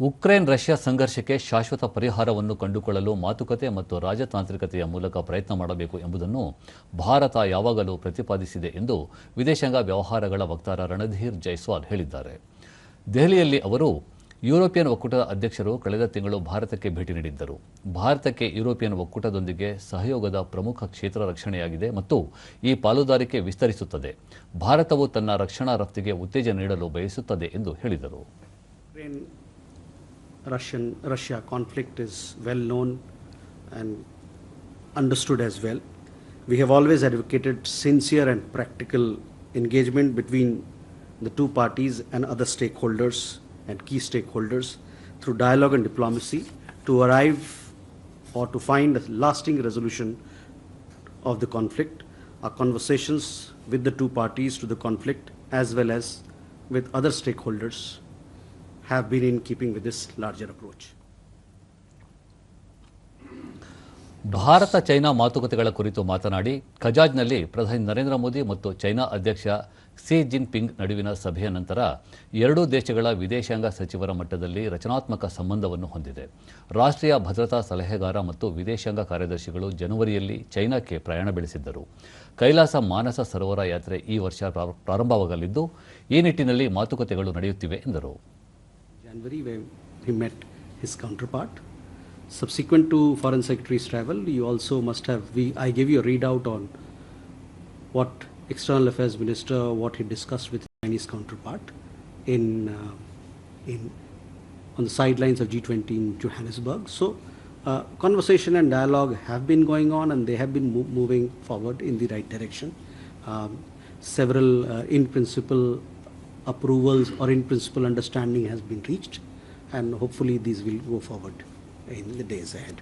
Ukraine Russia ಸಂಘರ್ಷಕ್ಕೆ ಶಾಶ್ವತ ಪರಿಹಾರವನ್ನು ಕಂಡುಕೊಳ್ಳಲು ಮಾತುಕತೆ ಮತ್ತು ರಾಜತಾಂತ್ರಿಕತೆಯ ಮೂಲಕ ಪ್ರಯತ್ನ ಮಾಡಬೇಕು ಎಂಬುದನ್ನು ಭಾರತ ಯಾವಾಗಲೂ ಪ್ರತಿಪಾದಿಸಿದೆ ಎಂದು ವಿದೇಶಾಂಗ ವ್ಯವಹಾರಗಳ ವಕ್ತಾರ ರಣಧೀರ್ ಜೈಸ್ವಾಲ್ ಹೇಳಿದ್ದಾರೆ. ದೆಹಲಿಯಲ್ಲಿ ಅವರು ಯುರೋಪಿಯನ್ ಒಕ್ಕೂಟದ ಅಧ್ಯಕ್ಷರು ಕಳೆದ ತಿಂಗಳು ಭಾರತಕ್ಕೆ ಭೇಟಿ ನೀಡಿದ್ದರು. ಭಾರತಕ್ಕೆ ಯುರೋಪಿಯನ್ ಒಕ್ಕೂಟದೊಂದಿಗೆ ಸಹಯೋಗದ ಪ್ರಮುಖ ಕ್ಷೇತ್ರ ರಕ್ಷಣೆಯಾಗಿದೆ ಮತ್ತು ಈ ಪಾಲುದಾರಿಕೆ ವಿಸ್ತರಿಸುತ್ತದೆ. ಭಾರತವು ತನ್ನ ರಕ್ಷಣಾ ರಫ್ತಿಗೆ ಉತ್ತೇಜನ ನೀಡಲು ಬಯಸುತ್ತದೆ ಎಂದು ಹೇಳಿದರು. Russian Russia conflict is well known and understood as well. We have always advocated sincere and practical engagement between the two parties and other stakeholders and key stakeholders through dialogue and diplomacy to arrive or to find a lasting resolution of the conflict. Our conversations with the two parties to the conflict as well as with other stakeholders have been in keeping with this larger approach. Bharat China ಮಾತುಕತೆಗಳ ಕುರಿತು ಮಾತನಾಡಿ, ಖಜಾಜ್ನಲ್ಲಿ ಪ್ರಧಾನಿ ನರೇಂದ್ರ ಮೋದಿ ಮತ್ತು China ಅಧ್ಯಕ್ಷ Xi Jinping ನಡುವಿನ ಸಭೆಯ ನಂತರ ಎರಡೂ ದೇಶಗಳ ವಿದೇಶಾಂಗ ಸಚಿವರ ಮಟ್ಟದಲ್ಲಿ ರಚನಾತ್ಮಕ ಸಂಬಂಧವನ್ನು ಹೊಂದಿದೆ. ರಾಷ್ಟ್ರೀಯ ಭದ್ರತಾ ಸಲಹೆಗಾರ ಮತ್ತು ವಿದೇಶಾಂಗ ಕಾರ್ಯದರ್ಶಿಗಳು ಜನವರಿಯಲ್ಲಿ ಚೈನಾಕ್ಕೆ ಪ್ರಯಾಣ ಬೆಳೆಸಿದ್ದರು. ಕೈಲಾಸ ಮಾನಸ ಸರೋವರ ಯಾತ್ರೆ ಈ ವರ್ಷ ಪ್ರಾರ- ಪ್ರಾರಂಭವಾಗಲಿದ್ದು, ಈ ನಿಟ್ಟಿನಲ್ಲಿ ಮಾತುಕತೆಗಳು ನಡೆಯುತ್ತಿವೆ ಎಂದರು. January, where he met his counterpart. Subsequent to Foreign Secretary's travel, you also must have, we, I gave you a readout on what External Affairs Minister, what he discussed with Chinese counterpart in, uh, in, on the sidelines of G20 in Johannesburg. So, uh, conversation and dialogue have been going on and they have been mo- moving forward in the right direction. Um, several uh, in principle approvals or in principle understanding has been reached and hopefully these will go forward in the days ahead.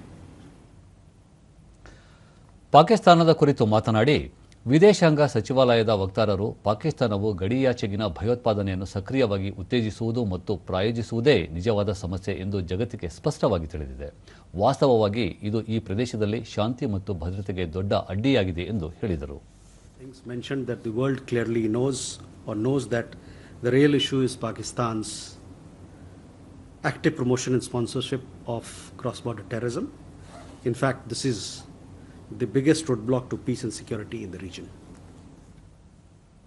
ಪಾಕಿಸ್ತಾನದ ಕುರಿತು ಮಾತನಾಡಿ ವಿದೇಶಾಂಗ ಸಚಿವಾಲಯದ ವಕ್ತಾರರು ಪಾಕಿಸ್ತಾನವು ಗಡಿಯಾಚೆಗಿನ ಭಯೋತ್ಪಾದನೆಯನ್ನು ಸಕ್ರಿಯವಾಗಿ ಉತ್ತೇಜಿಸುವುದು ಮತ್ತು ಪ್ರಾಯೋಜಿಸುವುದೇ ನಿಜವಾದ ಸಮಸ್ಯೆ ಎಂದು ಜಗತ್ತಿಗೆ ಸ್ಪಷ್ಟವಾಗಿ ತಿಳಿದಿದೆ ವಾಸ್ತವವಾಗಿ ಇದು ಈ ಪ್ರದೇಶದಲ್ಲಿ ಶಾಂತಿ ಮತ್ತು ಭದ್ರತೆಗೆ ದೊಡ್ಡ ಅಡ್ಡಿಯಾಗಿದೆ ಎಂದು ಹೇಳಿದರು Things mentioned that the real issue is Pakistan's active promotion and sponsorship of cross border terrorism. In fact, this is the biggest roadblock to peace and security in the region.